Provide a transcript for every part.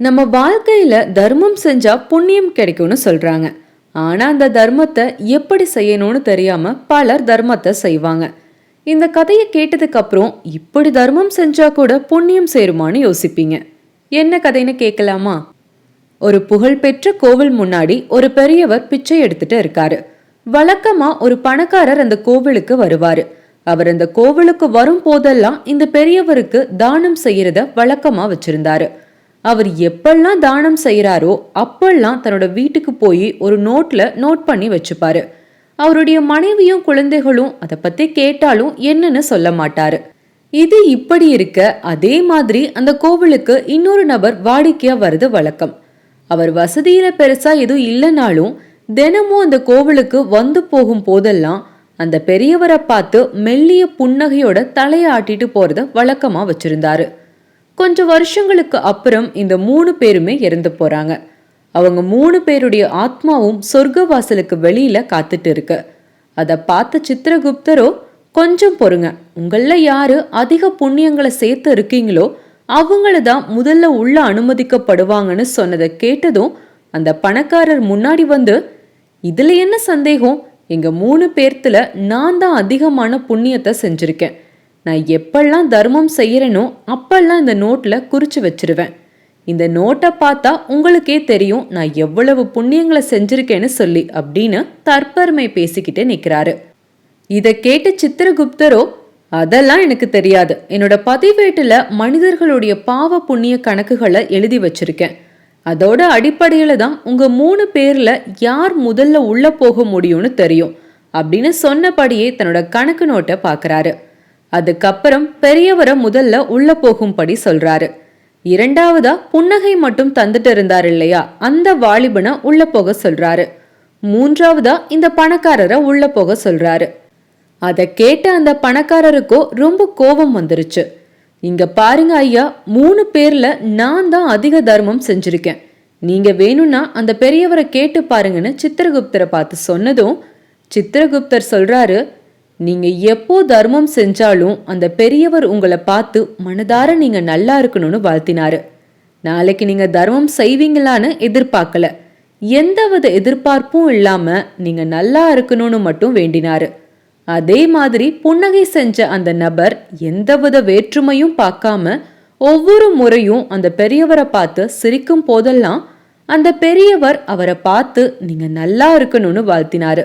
நம்ம வாழ்க்கையில தர்மம் செஞ்சா புண்ணியம் கிடைக்கும்னு சொல்றாங்க. ஆனா அந்த தர்மத்தை எப்படி செய்யணும்னு தெரியாம பலர் தர்மத்தை செய்வாங்க. இந்த கதையை கேட்டதுக்கு அப்புறம் இப்படி தர்மம் செஞ்சா கூட புண்ணியம் சேருமான்னு யோசிப்பீங்க. என்ன கதைன்னு கேட்கலாமா? ஒரு புகழ்பெற்ற கோவில் முன்னாடி ஒரு பெரியவர் பிச்சை எடுத்துட்டு இருக்காரு. வழக்கமா ஒரு பணக்காரர் அந்த கோவிலுக்கு வருவாரு. அவர் அந்த கோவிலுக்கு வரும் போதெல்லாம் இந்த பெரியவருக்கு தானம் செய்யறத வழக்கமா வச்சிருந்தாரு. அவர் எப்பெல்லாம் தானம் செய்கிறாரோ அப்பெல்லாம் தன்னோட வீட்டுக்கு போய் ஒரு நோட்டில் நோட் பண்ணி வச்சுப்பாரு. அவருடைய மனைவியும் குழந்தைகளும் அதை பற்றி கேட்டாலும் என்னன்னு சொல்ல மாட்டாரு. இது இப்படி இருக்க அதே மாதிரி அந்த கோவிலுக்கு இன்னொரு நபர் வாடிக்கையா வருது வழக்கம். அவர் வசதியில பெருசா எதுவும் இல்லைனாலும் தினமும் அந்த கோவிலுக்கு வந்து போகும் போதெல்லாம் அந்த பெரியவரை பார்த்து மெல்லிய புன்னகையோட தலையாட்டிட்டு போறத வழக்கமா வச்சிருந்தாரு. கொஞ்சம் வருஷங்களுக்கு அப்புறம் இந்த மூணு பேருமே இறந்து போறாங்க. அவங்க மூணு பேருடைய ஆத்மாவும் சொர்க்க வாசலுக்கு வெளியில காத்துட்டு இருக்கு. அதை பார்த்த சித்திரகுப்தரோ கொஞ்சம் பொறுங்க. உங்கள யாரு அதிக புண்ணியங்களை சேர்த்து இருக்கீங்களோ அவங்கள தான் முதல்ல உள்ள அனுமதிக்கப்படுவாங்கன்னு சொன்னதை கேட்டதும் அந்த பணக்காரர் முன்னாடி வந்து இதுல என்ன சந்தேகம்? எங்க மூணு பேர்த்துல நான் தான் அதிகமான புண்ணியத்தை செஞ்சிருக்கேன். நான் எப்பெல்லாம் தர்மம் செய்கிறேனோ அப்பெல்லாம் இந்த நோட்டில் குறிச்சு வச்சிருவேன். இந்த நோட்டை பார்த்தா உங்களுக்கே தெரியும் நான் எவ்வளவு புண்ணியங்களை செஞ்சிருக்கேன்னு சொல்லி அப்படின்னு தற்பெருமை பேசிக்கிட்டே நிற்கிறாரு இதை கேட்டு சித்திரகுப்தரோ அதெல்லாம் எனக்கு தெரியாது. என்னோட பதிவேட்டில் மனிதர்களுடைய பாவ புண்ணிய கணக்குகளை எழுதி வச்சிருக்கேன். அதோட அடிப்படையில் தான் உங்கள் மூணு பேரில் யார் முதல்ல உள்ளே போக முடியும்னு தெரியும் அப்படின்னு சொன்னபடியே தன்னோட கணக்கு நோட்டை பார்க்கறாரு. அதுக்கப்புறம் பெரியவரை முதல்ல உள்ள போகும்படி சொல்றாரு. இரண்டாவதா புன்னகை மட்டும் தந்துட்டு இருந்தார் இல்லையா? அந்த வாலிபனை உள்ள போக சொல்றாரு. மூன்றாவதா இந்த பணக்காரரை உள்ள போக சொல்றாரு. அதை கேட்ட அந்த பணக்காரருக்கோ ரொம்ப கோபம் வந்துருச்சு. இங்க பாருங்க ஐயா மூணு பேர்ல நான் தான் அதிக தர்மம் செஞ்சிருக்கேன். நீங்க வேணும்னா அந்த பெரியவரை கேட்டு பாருங்கன்னு சித்திரகுப்தரை பார்த்து சொன்னதும் சித்திரகுப்தர் சொல்றாரு நீங்க எப்போ தர்மம் செஞ்சாலும் அந்த பெரியவர் உங்களை பார்த்து மனதார நீங்க நல்லா இருக்கணும்னு வாழ்த்தினாரு. நாளைக்கு நீங்க தர்மம் செய்வீங்களான்னு எதிர்பார்க்கல. எந்தவித எதிர்பார்ப்பும் இல்லாம நீங்க நல்லா இருக்கணும்னு மட்டும் வேண்டினாரு. அதே மாதிரி புன்னகை செஞ்ச அந்த நபர் எந்தவித வேற்றுமையும் பார்க்காம ஒவ்வொரு முறையும் அந்த பெரியவரை பார்த்து சிரிக்கும் போதெல்லாம் அந்த பெரியவர் அவரை பார்த்து நீங்க நல்லா இருக்கணும்னு வாழ்த்தினாரு.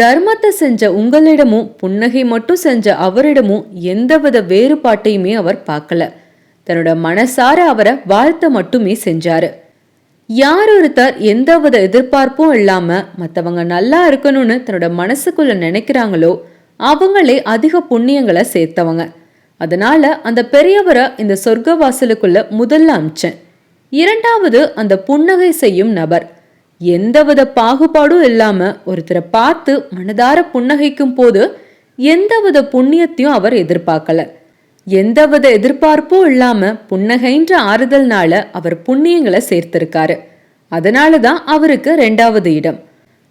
தர்மத்தை செஞ்ச உங்களிடமும் புன்னகை மட்டும் செஞ்ச அவரிடமும் எந்தவித வேறுபாட்டையுமே அவர் பார்க்கல. தன்னோட மனசார அவரை வாழ்த்த மட்டுமே செஞ்சாரு. யார் ஒருத்தர் எந்தவித எதிர்பார்ப்பும் இல்லாம மற்றவங்க நல்லா இருக்கணும்னு தன்னோட மனசுக்குள்ள நினைக்கிறாங்களோ அவங்களே அதிக புண்ணியங்களை சேர்த்தவங்க. அதனால அந்த பெரியவரை இந்த சொர்க்க வாசலுக்குள்ள முதல்ல அமிச்சேன். இரண்டாவது அந்த புன்னகை செய்யும் நபர். எந்தவித பாகுபாடும் இல்லாம ஒருத்தரை பார்த்து மனதார புன்னகைக்கும் போது எந்தவித புண்ணியத்தையும் அவர் எதிர்பார்க்கல. எந்தவித எதிர்பார்ப்பும் இல்லாம புன்னகைன்ற ஆறுதல்னால அவர் புண்ணியங்களை சேர்த்திருக்காரு. அதனால தான் அவருக்கு ரெண்டாவது இடம்.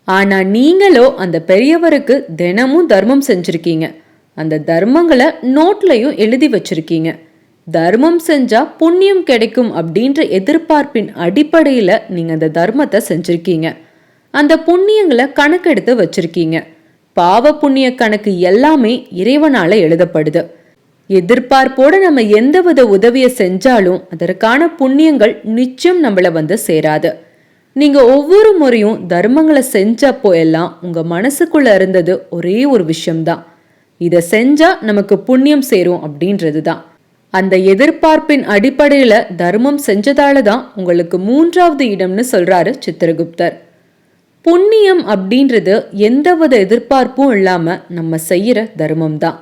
ஆனா நீங்களோ அந்த பெரியவருக்கு தினமும் தர்மம் செஞ்சிருக்கீங்க. அந்த தர்மங்களை நோட்லையும் எழுதி வச்சிருக்கீங்க. தர்மம் செஞ்சா புண்ணியம் கிடைக்கும் அப்படின்ற எதிர்பார்ப்பின் அடிப்படையில நீங்க அந்த தர்மத்தை செஞ்சிருக்கீங்க. அந்த புண்ணியங்களை கணக்கெடுத்து வச்சிருக்கீங்க. பாவ புண்ணிய கணக்கு எல்லாமே இறைவனால எழுதப்படுது. எதிர்பார்ப்போட நம்ம எந்தவித உதவியை செஞ்சாலும் அதற்கான புண்ணியங்கள் நிச்சயம் நம்மள வந்து சேராது. நீங்க ஒவ்வொரு முறையும் தர்மங்களை செஞ்சப்போ எல்லாம் உங்க மனசுக்குள்ள இருந்தது ஒரே ஒரு விஷயம்தான். இதை செஞ்சா நமக்கு புண்ணியம் சேரும் அப்படின்றது தான் அந்த எதிர்பார்ப்பின் அடிப்படையில தர்மம் செஞ்சதால தான் உங்களுக்கு மூன்றாவது இடம்னு சொல்றாரு சித்திரகுப்தர். புண்ணியம் அப்படின்றது எந்தவித எதிர்பார்ப்பும் இல்லாம நம்ம செய்யற தர்மம் தான்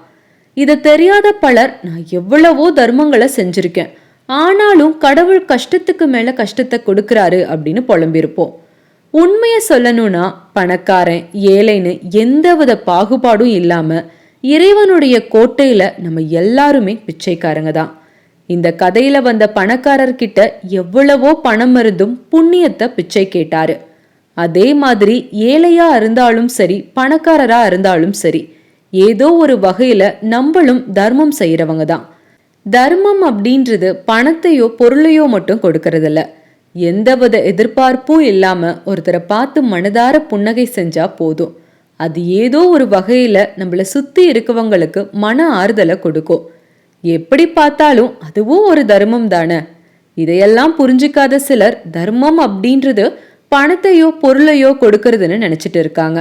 இதை தெரியாத பலர் நான் எவ்வளவோ தர்மங்களை செஞ்சிருக்கேன். ஆனாலும் கடவுள் கஷ்டத்துக்கு மேல கஷ்டத்தை கொடுக்கறாரு அப்படின்னு புலம்பிருப்போம் உண்மையை சொல்லணும்னா பணக்காரன் ஏழைன்னு எந்தவித பாகுபாடும் இல்லாமல் இறைவனுடைய கோட்டையில நம்ம எல்லாருமே பிச்சைக்காரங்க தான். இந்த கதையில வந்த பணக்காரர்கிட்ட எவ்வளவோ பணம் இருந்தும் புண்ணியத்தை பிச்சை கேட்டாரு. அதே மாதிரி ஏழையா இருந்தாலும் சரி பணக்காரரா இருந்தாலும் சரி ஏதோ ஒரு வகையில நம்மளும் தர்மம் செய்யறவங்க தான். தர்மம் அப்படின்றது பணத்தையோ பொருளையோ மட்டும் கொடுக்கறதில்ல. எந்தவித எதிர்பார்ப்பும் இல்லாம ஒருத்தரை பார்த்து மனதார புன்னகை செஞ்சா போதும். அது ஏதோ ஒரு வகையில நம்மள சுத்தி இருக்கவங்களுக்கு மன ஆறுதலை கொடுக்கும். எப்படி பார்த்தாலும் அதுவும் ஒரு தர்மம் தானே. இதையெல்லாம் புரிஞ்சுக்காத சிலர் தர்மம் அப்படின்றது பணத்தையோ பொருளையோ கொடுக்கறதுன்னு நினைச்சிட்டு இருக்காங்க.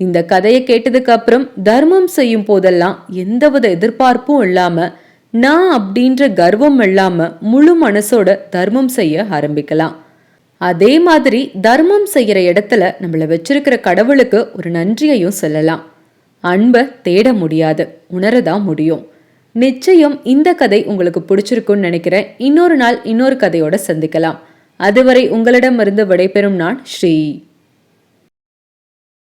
இந்த கதையை கேட்டதுக்கு அப்புறம் தர்மம் செய்யும் போதெல்லாம் எந்தவித எதிர்பார்ப்பும் இல்லாம நான் அப்படின்ற கர்வம் இல்லாம முழு மனசோட தர்மம் செய்ய ஆரம்பிக்கலாம். அதே மாதிரி தர்மம் செய்கிற இடத்துல நம்மளை வச்சிருக்கிற கடவுளுக்கு ஒரு நன்றியையும் சொல்லலாம். அன்பை தேட முடியாது உணரதான் முடியும். நிச்சயம் இந்த கதை உங்களுக்கு பிடிச்சிருக்கும்னு நினைக்கிறேன். இன்னொரு நாள் இன்னொரு கதையோட சந்திக்கலாம். அதுவரை உங்களிடமிருந்து விடைபெறும் நான் ஸ்ரீ